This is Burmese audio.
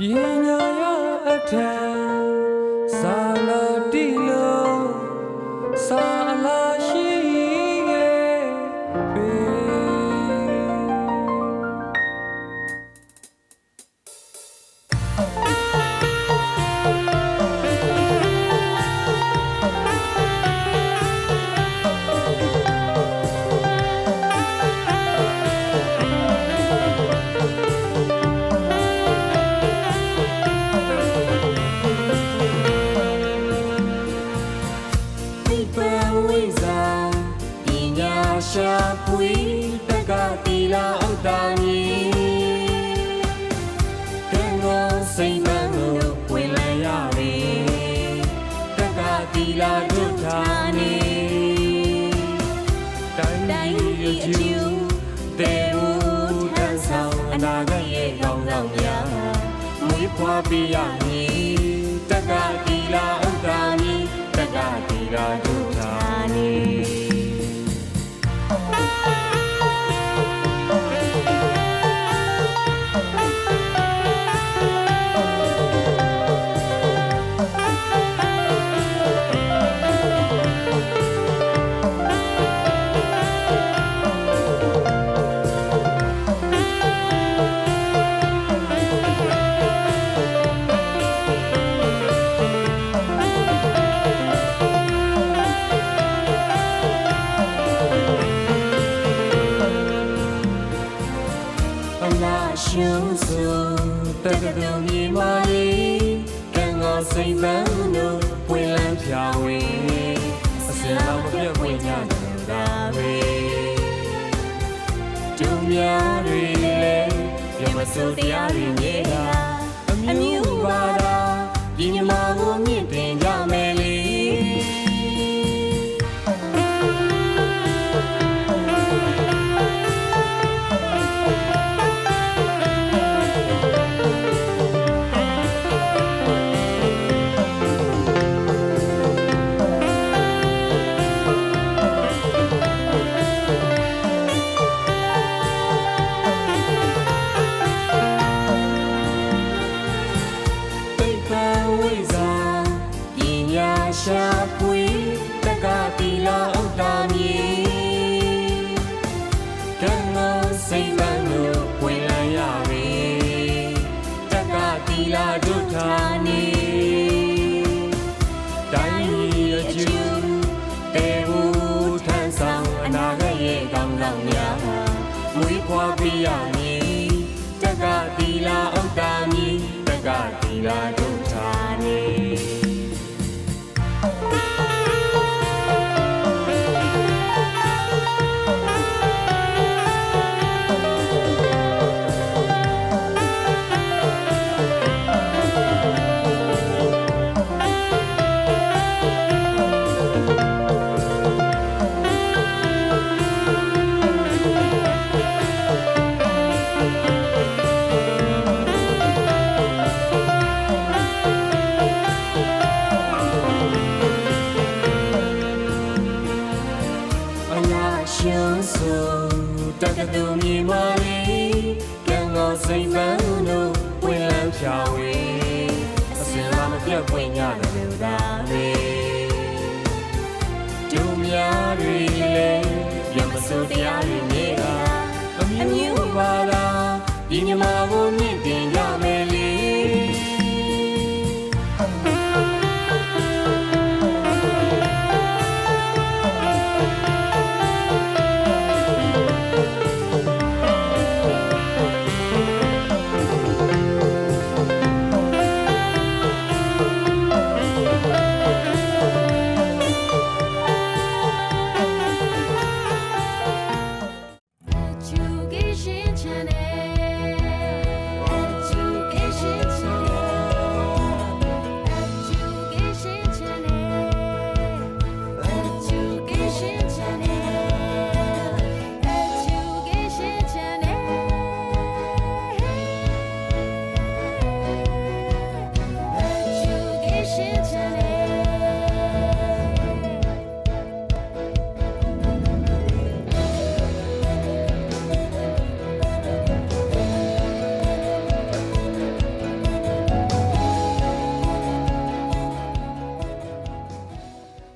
ပညာရအထံ လာဥဒ္ဒါနီကံကောစိတ်မှန်ကိုဝင်လန်းရပေတက္ကတိလာဒုဌာနီတိုင်းတိုင်းပြည်ပြည်အအကျိုကျိုးးတေဝထမ်းဆောင်အနာဂတ်ရဲ့ကောင်းဆောင်များမွေးဖွားပေးရမည်တက္ကတိလာဥဒ္ဒါနီတက္ကတိလာဒု လားရှုံးစုတက္ကသိုလ်မြေမာလေးကံကောစိတ်ပန်းတို့ဝင်လန်းဖြာဝေအစင်တော်မပြတ်ဝင်ကြတယ်ဒါပဲကျုံများတွေလည်းပြမစိုးတရားတွေမြေတာအမျိုးပါတာဒီမြမာကိုမြ ဌာနီတိုင်းပြည်အကျိုးတေဝထမ်းဆောင်အနာဂတ်ရဲ့ကောင်းဆောင်များမွေးဖွားပေးရမည်တက္ကတိလာဥဒ္ဒါမြေတက္ကတိလာဒုဌာနီ သိုလ်မြေမာလေးကံကောစိတ်ပန်းတို့ဝင်လန်းဖြာဝေအစင်လာမပြတ်ပွင့်ကြတယ်လို့ဒါပဲကျုံများတွေလည်းပြမစိုးတရား